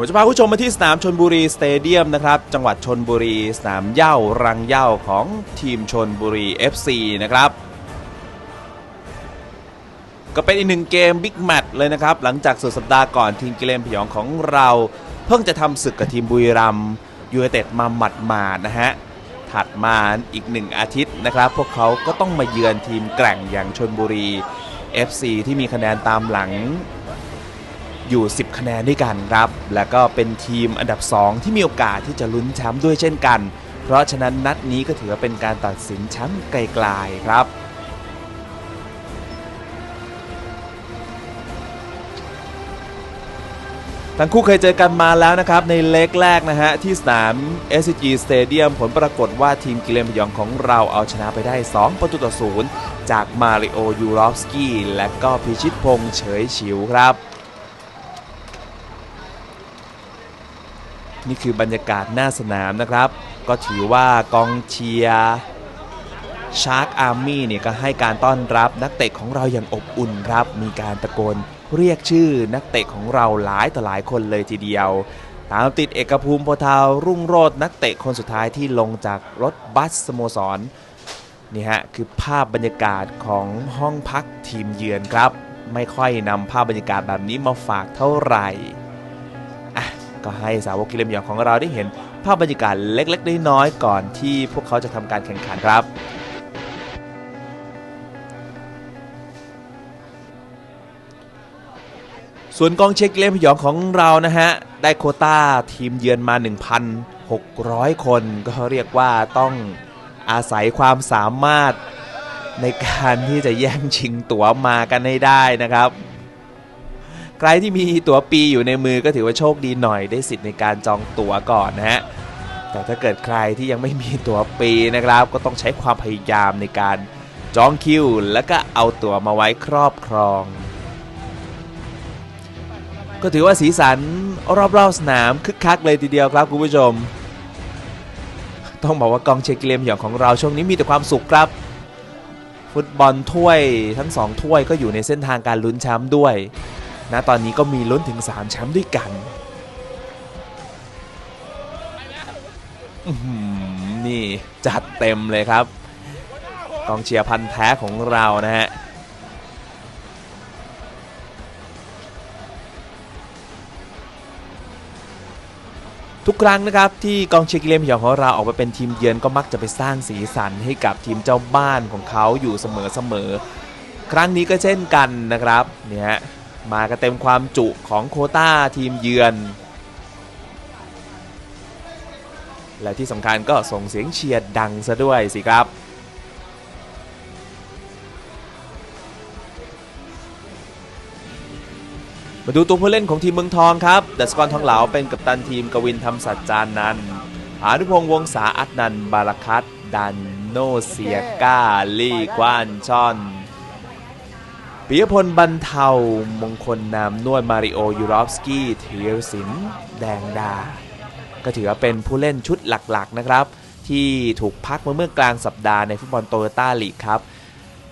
ผมจะพาผู้ชมมาที่สนามชนบุรีสเตเดียมนะครับ จังหวัดชนบุรีสนามเย้ารังเย้าของทีมชนบุรี FC นะครับก็เป็นอีกหนึ่งเกมบิ๊กแมตช์เลยนะครับ หลังจากสุดสัปดาห์ก่อนทีมกิเลนพยองของเรา เพิ่งจะทำศึกกับทีมบุรีรัมยูไนเต็ดมาหมัดมานะฮะ ถัดมาอีกหนึ่งอาทิตย์นะครับ พวกเขาก็ต้องมาเยือนทีมแกร่งอย่างชนบุรี FC ที่มีคะแนนตามหลัง อยู่ 10 คะแนนด้วยกันครับ แล้วก็เป็นทีมอันดับ 2 ที่มีโอกาสที่จะลุ้นแชมป์ด้วยเช่นกัน เพราะฉะนั้นนัดนี้ก็ถือว่าเป็นการตัดสินแชมป์ไกลๆครับทั้งคู่เคยเจอกันมาแล้วนะครับ ในเล็กแรกนะฮะ ที่สนาม SCG Stadium ผลปรากฏว่าทีมกิเลนพยองของเราเอาชนะไปได้ 2 ประตูต่อศูนย์จากมาริโอยูรอฟสกี้และก็พิชิตพงษ์เฉยฉิวครับ นี่คือบรรยากาศหน้าสนามนะครับ ก็ถือว่ากองเชียร์ชาร์กอาร์มี่เนี่ยก็ให้การต้อนรับนักเตะของเราอย่างอบอุ่นครับ มีการตะโกนเรียกชื่อนักเตะของเราหลายต่อหลายคนเลยทีเดียว ตามติดเอกภูมิโพธาวรุ่งโรจน์นักเตะคนสุดท้ายที่ลงจากรถบัสสโมสรนี่ฮะคือภาพบรรยากาศของห้องพักทีมเยือนครับ ไม่ค่อยนำภาพบรรยากาศแบบนี้มาฝากเท่าไหร่ ก็ให้สาวกกิเลนยองของเราได้เห็นภาพบรรยากาศเล็กๆน้อยๆก่อนที่พวกเขาจะทำการแข่งขันครับส่วนกองเชียร์กิเลนพยองของเรานะฮะ ได้โคต้าทีมเยือนมา 1,600 คน ก็เรียกว่าต้องอาศัยความสามารถในการที่จะแย่งชิงตั๋วมากันให้ได้นะครับ ใครที่มีตั๋วปีอยู่ในมือก็ถือว่าโชคดีหน่อยได้สิทธิ์ในการจองตั๋วก่อนนะฮะแต่ถ้าเกิดใครที่ยังไม่มีตั๋วปีนะครับ ก็ต้องใช้ความพยายามในการจองคิว แล้วก็เอาตั๋วมาไว้ครอบครอง ก็ถือว่าสีสันรอบๆสนามคึกคักเลยทีเดียวครับคุณผู้ชม ต้องบอกว่ากองเชียร์กิเลนพยองของเราช่วงนี้มีแต่ความสุขครับ ฟุตบอลถ้วยทั้งสองถ้วยก็อยู่ในเส้นทางการลุ้นแชมป์ด้วย ณตอนนี้ก็มีลุ้นถึง 3 แชมป์ด้วยกัน นี่จัดเต็มเลยครับ กองเชียร์พันแท้ของเรานะฮะทุกครั้งนะครับที่กองเชียร์กิเลนพยองของเราออกมาเป็นทีมเยือนก็มักจะไปสร้างสีสันให้กับทีมเจ้าบ้านของเขาอยู่เสมอๆ ครั้งนี้ก็เช่นกันนะครับเนี่ย มากันเต็มความจุของโคต้าทีมเยือน และที่สำคัญก็ส่งเสียงเชียร์ดังซะด้วยสิครับมาดูตัวผู้เล่นของทีมเมืองทองครับดัสกรทองเหลาเป็นกัปตันทีมกวินทำสัจจานันอานุพงษ์วงศาอัดนันบาลคัตดันโนเซียก้าลี่กวานชอน ปิยพลบรรเทามงคลนามนวดมาริโอยูรอฟสกี้ธีรศิลป์แดงดา ก็ถือว่าเป็นผู้เล่นชุดหลักๆนะครับ ที่ถูกพักมาเมื่อกลางสัปดาห์ในฟุตบอลโตโยต้าลีกครับ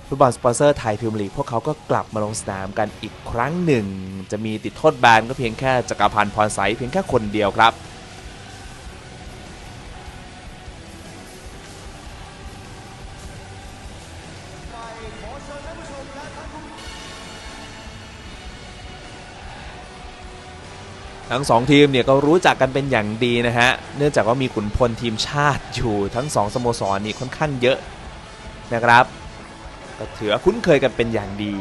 ฟุตบอลสปอนเซอร์ไทยพรีเมียร์ลีกพวกเขาก็กลับมาลงสนามกันอีกครั้งหนึ่ง จะมีติดโทษแบนก็เพียงแค่จักรพันธ์พรใสเพียงแค่คนเดียวครับ ทั้งสองทีมเนี่ยก็รู้จักกันเป็นอย่างดีนะฮะ เนื่องจากว่ามีขุนพลทีมชาติอยู่ทั้งสองสโมสรนี่ค่อนข้างเยอะนะครับ ก็ถือคุ้นเคยกันเป็นอย่างดี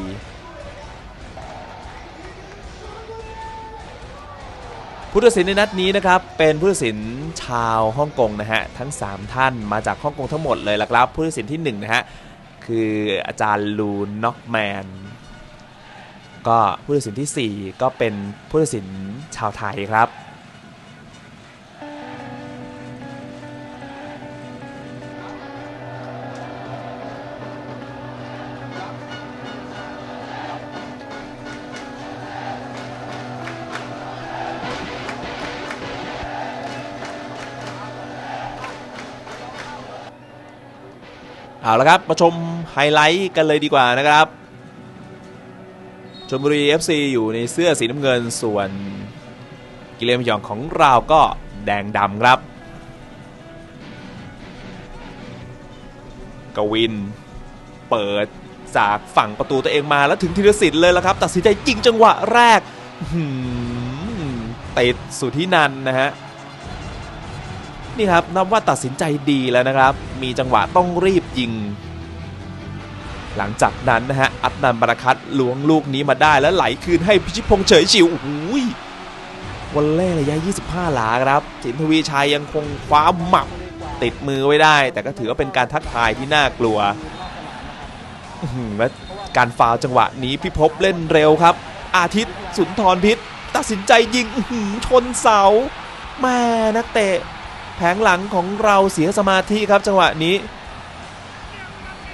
ผู้ตัดสินในนัดนี้นะครับเป็นผู้ตัดสินชาวฮ่องกงนะฮะทั้ง 3 ท่านมาจากฮ่องกงทั้งหมดเลยละครับผู้ตัดสินที่1นะฮะ คืออาจารย์ลูน็อกแมน ก็ผู้ตัดสินทีสี่4 ก็เป็นผู้ตัดสินชาวไทยครับ เอาละครับมาชมไฮไลท์กันเลยดีกว่านะครับชลบุรี FC อยู่ในเสื้อสีน้ำเงินส่วนกิเลนพยองของเราก็แดงดำครับ กวินเปิดจากฝั่งประตูตัวเองมาแล้วถึงธีรศิลป์เลยละครับ ตัดสินใจยิงจังหวะแรกติดสุธินันนะฮะ นี่ครับนับว่าตัดสินใจดีแล้วนะครับ มีจังหวะต้องรีบยิง หลังจากนั้นนะฮะอัดนันบาราคัตล้วงลูกนี้มาได้แล้วไหลคืนให้พิชิตพงษ์เฉยชิวโอ้โหวันเล่ระยะ 25 หลาครับสินทวีชัยยังคงคว้าหมับติดมือไว้ได้ แต่ก็ถือว่าเป็นการทักทายที่น่ากลัวและการฟาวจังหวะนี้พิภพเล่นเร็วครับ อาทิตย์สุนทรพิษ ตัดสินใจยิงหือชนเสาแม่นักเตะ แผงหลังของเราเสียสมาธิครับจังหวะนี้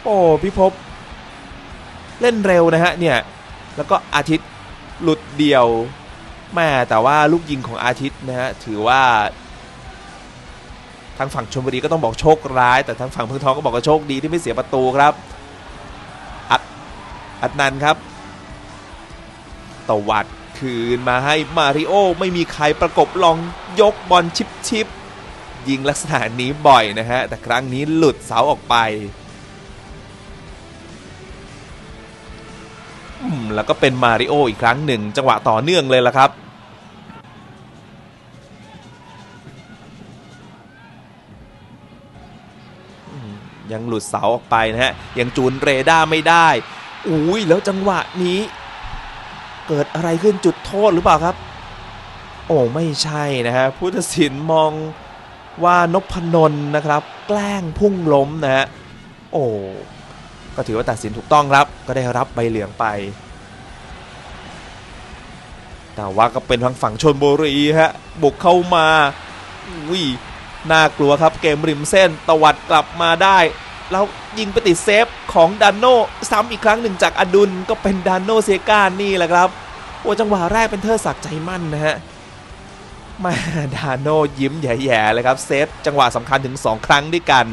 โอ้พิภพเล่นเร็วนะฮะเนี่ย แล้วก็อาทิตย์หลุดเดี่ยวแม่แต่ว่าลูกยิงของอาทิตย์นะฮะถือว่าทางฝั่งชลบุรีก็ต้องบอกโชคร้าย แต่ทางฝั่งเมืองทองก็บอกว่าโชคดีที่ไม่เสียประตูครับอัดอัดนันครับตวัดคืนมาให้มาริโอไม่มีใครประกบลองยกบอลชิปชิป ยิงลักษณะนี้บ่อยนะฮะ แต่ครั้งนี้หลุดเสาออกไปแล้วก็เป็นมาริโออีกครั้งหนึ่ง จังหวะต่อเนื่องเลยละครับ ยังหลุดเสาออกไปนะฮะ ยังจูนเรดาร์ไม่ได้ อุ้ยแล้วจังหวะนี้ เกิดอะไรขึ้นจุดโทษหรือเปล่าครับ โอ้ไม่ใช่นะฮะผู้ตัดสินมอง ว่านพนน์นะครับ แกล้งพุ่งล้มนะฮะโอ้ก็ถือว่าตัดสินถูกต้องครับ ก็ได้รับใบเหลืองไป แต่ว่าก็เป็นทางฝั่งชนบุรีฮะบุกเข้ามาอุ้ยน่ากลัวครับเกมริมเส้นตวัดกลับมาได้ แล้วยิงไปติดเซฟของดานโนซ้ำอีกครั้งหนึ่งจากอดุลก็เป็นดานโนเซกานี่แหละครับโอ้จังหวะแรกเป็นเทอร์ศักใจมั่นนะฮะ มาดานโนยิ้มแย่ๆเลยครับ เซฟจังหวะสำคัญถึง 2 ครั้งด้วยกัน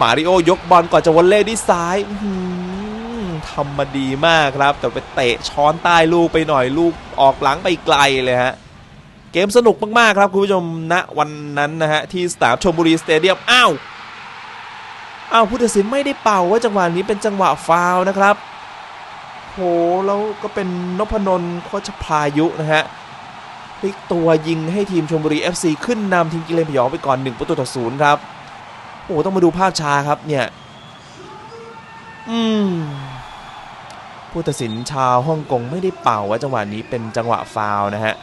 มาริโอยกบอลก่อนจะวอลเล่ด้วยซ้ายทำมาดีมากครับ แต่ไปเตะช้อนใต้ลูกไปหน่อยลูกออกหลังไปไกลเลยฮะ เกมสนุกมากๆครับ คุณผู้ชมณวันนั้นนะฮะ ที่สนามชมบุรีสเตเดียม อ้าว อ้าวผู้ตัดสินไม่ได้เป่าว่าจังหวะนี้เป็นจังหวะฟาวนะครับโหแล้วก็เป็นนพนนท์โคชพายุนะฮะ พลิกตัวยิงให้ทีมชมบุรี FC ขึ้นนำทีมกิเลนพยองไปก่อน 1 ประตูต่อศูนย์ครับ โอ้ต้องมาดูภาพช้าครับเนี่ย อืมผู้ตัดสินชาวฮ่องกงไม่ได้เป่าว่าจังหวะนี้เป็นจังหวะฟาวนะฮะ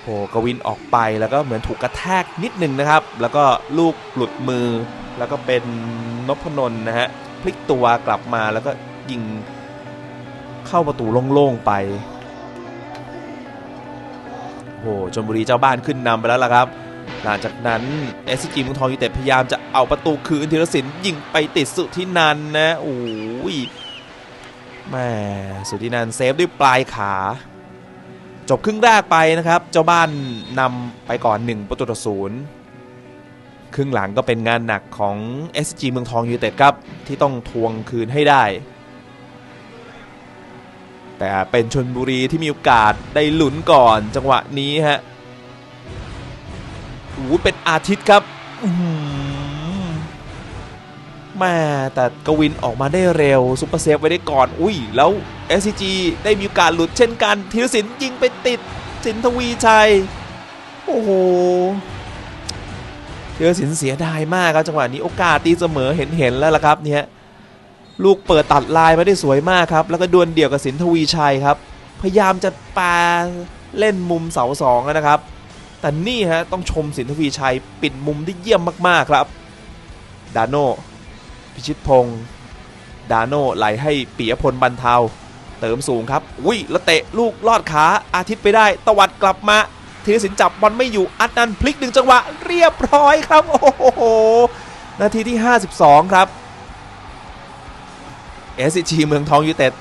โผกวินออกไปแล้วก็เหมือนถูกกระแทกนิดนึงนะครับ แล้วก็ลูกหลุดมือ แล้วก็เป็นนพนนนะฮะพลิกตัวกลับมาแล้วก็ยิง เข้าประตูโล่งๆไปโอ้โหชลบุรีเจ้าบ้านขึ้นนำไปแล้วล่ะครับ หลังจากนั้นเอสจีเมืองทองยูไนเต็ดพยายามจะเอาประตูคืนธีรศิลป์ยิงไปติดสุธินันนะโอ้ยแม่สุธินันเซฟด้วยปลายขา จบครึ่งแรกไปนะครับ เจ้าบ้านนำไปก่อน 1 ประตูต่อศูนย์ครึ่งหลังก็เป็นงานหนักของ SG เมืองทองยูไนเต็ดครับ ที่ต้องทวงคืนให้ได้ แต่เป็นชนบุรีที่มีโอกาสได้หลุนก่อนจังหวะนี้ฮะโอ้โหเป็นอาทิตย์ครับแม่แต่กวินออกมาได้เร็วซุปเปอร์เซฟไว้ได้ก่อน อุ้ย แล้ว SCG ได้มีโอกาสหลุดเช่นกันธีรศิลป์ยิงไปติดสินทวีชัย โอ้โหธีรศิลป์เสียดายมากครับจังหวะนี้โอกาสตีเสมอเห็นเห็นๆแล้วล่ะครับเนี่ย ลูกเปิดตัดลายมาได้สวยมากครับ แล้วก็ดวลเดี่ยวกับสินทวีชัยครับ พยายามจะปาเล่นมุมเสาสองนะครับ แต่นี่ฮะต้องชมสินทวีชัยปิดมุมได้เยี่ยมมากๆครับ ดาโนพิชิตพงศ์ดาโนไหลให้ปียพลบรรเทา เติมสูงครับอุ้ยแล้วเตะลูกลอดขาอาทิตย์ไปได้ ตวัดกลับมาธีรศิลป์จับบอลไม่อยู่อัดนันพลิกหนึ่งจังหวะ เรียบร้อยครับ โอ้โหนาทีที่ 52 ครับ เอสจีเมืองทองยูเต็ด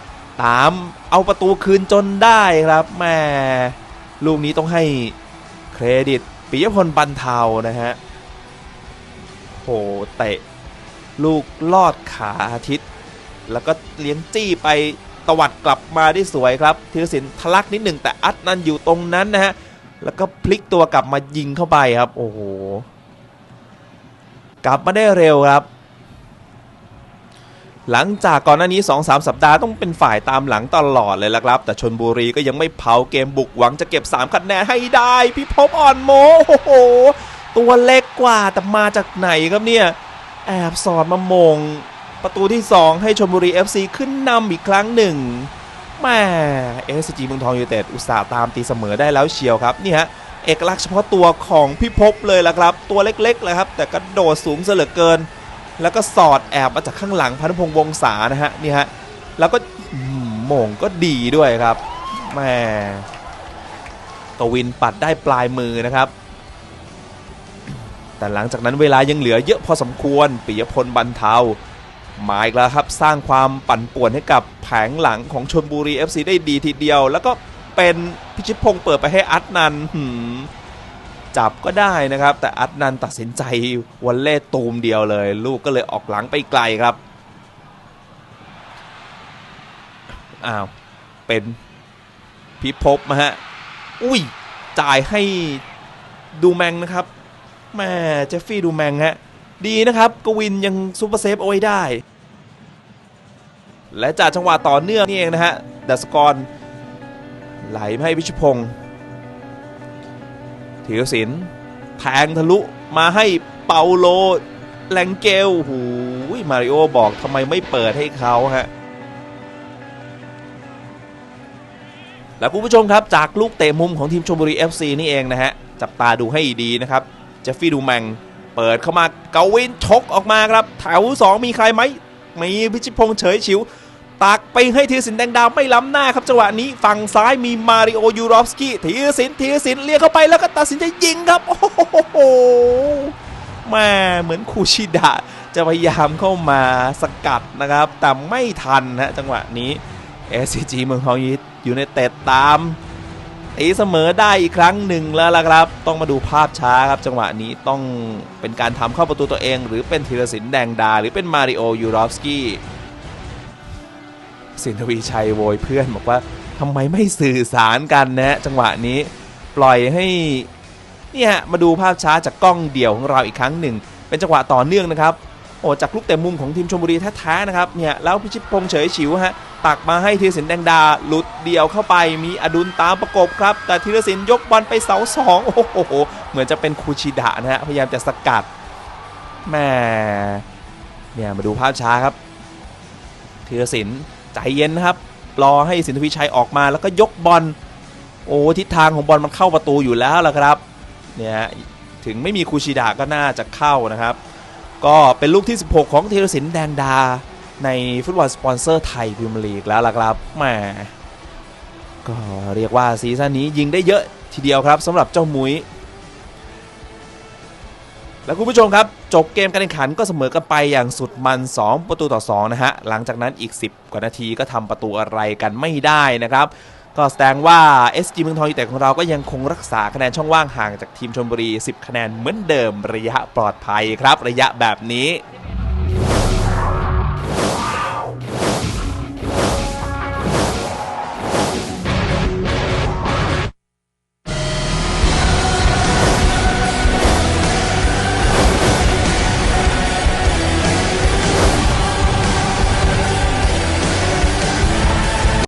ตามเอาประตูคืนจนได้ครับแม่ลูกนี้ต้องให้เครดิตปิยพลบรรเทานะฮะโหเตะ ลูกลอดขาอาทิตย์ แล้วก็เลี้ยงจี้ไปตวัดกลับมาได้สวยครับธีรศิลป์ทะลักนิดหนึ่งแต่อัดนันอยู่ตรงนั้นนะฮะแล้วก็พลิกตัวกลับมายิงเข้าไปครับ โอ้โห กลับมาได้เร็วครับ หลังจากก่อนหน้านี้ 2-3 สัปดาห์ต้องเป็นฝ่ายตามหลังตลอดเลยละครับ แต่ชนบุรีก็ยังไม่เผาเกมบุกหวังจะเก็บ 3 คะแนนให้ได้ พี่พบอ่อนโมโอ้โห ตัวเล็กกว่าแต่มาจากไหนครับเนี่ย แอบสอดมามง ประตูที่ 2 ให้ชนบุรี FC ขึ้นนำอีกครั้งหนึ่งแม่เอสจีเมืองทองยูเต็ดอุตส่าห์ตามตีเสมอได้แล้วเชียวครับนี่ฮะเอกลักษณ์เฉพาะตัวของพี่พบเลยละครับ ตัวเล็กๆเลยครับ แต่กระโดดสูงเสลือเกิน แล้วก็สอดแอบมาจากข้างหลังพันพงษ์วงศานะฮะนี่ฮะแล้วก็โหม่งก็ดีด้วยครับแม่กวินปัดได้ปลายมือนะครับ แต่หลังจากนั้นเวลายังเหลือเยอะพอสมควรปิยพลบรรเทามาอีกแล้วครับสร้างความปั่นป่วนให้กับแผงหลังของชนบุรี FC ได้ดีทีเดียว แล้วก็เป็นพิชิตพงศ์เปิดไปให้อัดนันหืม จับก็ได้นะครับ แต่อัดนันตัดสินใจวันเล่ตูมเดียวเลย ลูกก็เลยออกหลังไปไกลครับอ้าวเป็นพิภพมาฮะอุ้ยจ่ายให้ดูแมงนะครับแม่เจฟฟี่ดูแมงฮะดีนะครับกวินยังซูเปอร์เซฟเอาไว้ได้ และจากจังหวะต่อเนื่องนี่เองนะฮะดัสกรไหลมาให้พิชพงศ์ ธีรศิลป์แทงทะลุมาให้เปาโลแลงเกลหูยมาริโอบอกทำไมไม่เปิดให้เขาฮะ แล้วคุณผู้ชมครับจากลูกเตะมุมของทีมชมบุรี FC นี่เองนะฮะ จับตาดูให้ดีนะครับเจฟฟี่ดูแมงเปิดเข้ามาเกาวินชกออกมาครับ แถว 2 มีใครไหมมีพิชิตพงษ์เฉยฉิว ตักไปให้ธีรศิลป์แดงดาวไม่ล้ำหน้าครับจังหวะนี้ฝั่งซ้ายมีมาริโอยูรอฟสกี้ธีรศิลป์ธีรศิลป์เลี้ยงเข้าไปแล้วก็ตัดสินใจยิงครับโอ้โหแม่เหมือนคูชิดะจะพยายามเข้ามาสกัดนะครับ แต่ไม่ทันฮะจังหวะนี้ SCG เมืองทองยูไนเต็ดตามตีเสมอได้อีกครั้งหนึ่งแล้วล่ะครับ ต้องมาดูภาพช้าครับ จังหวะนี้ต้องเป็นการทำเข้าประตูตัวเอง หรือเป็นธีรศิลป์แดงดา หรือเป็นมาริโอยูรอฟสกี้ สินทวีชัยโวยเพื่อนบอกว่าทำไมไม่สื่อสารกันนะจังหวะนี้ปล่อยให้เนี่ยมาดูภาพช้าจากกล้องเดี่ยวของเราอีกครั้งหนึ่ง เป็นจังหวะต่อเนื่องนะครับโอ้จากลูกเตะมุมของทีมชมบุรีแท้ๆนะครับเนี่ยแล้วพิชิตพงษ์เฉยฉิวฮะตักมาให้ธีรศิลป์แดงดาหลุดเดี่ยวเข้าไปมีอดุลตามประกบครับ แต่ธีรศิลป์ยกบอลไปเสาสองโอ้โหเหมือนจะเป็นคูชิดะนะฮะพยายามจะสกัดแม่เนี่ยมาดูภาพช้าครับธีรศิลป์ ใจเย็นนะครับรอให้สินทวีชัยออกมาแล้วก็ยกบอลโอ้ทิศทางของบอลมันเข้าประตูอยู่แล้วล่ะครับเนี่ยถึงไม่มีคูชิดะก็น่าจะเข้านะครับ ก็เป็นลูกที่ 16 ของธีรศิลป์แดงดา ในฟุตบอลสปอนเซอร์ไทยพรีเมียร์ลีกแล้วล่ะครับแหมก็เรียกว่าซีซั่นนี้ยิงได้เยอะทีเดียวครับสำหรับเจ้ามุ้ย และคุณผู้ชมครับ จบเกมการแข่งขันก็เสมอกันไปอย่างสุดมัน 2 ประตูต่อ 2 นะฮะ หลังจากนั้นอีก 10 กว่านาทีก็ทำประตูอะไรกันไม่ได้นะครับ ก็แสดงว่า SG เมืองทองยูไนเต็ดของเราก็ยังคงรักษาคะแนนช่องว่างห่างจากทีมชลบุรี 10 คะแนนเหมือนเดิมระยะปลอดภัยครับ ระยะแบบนี้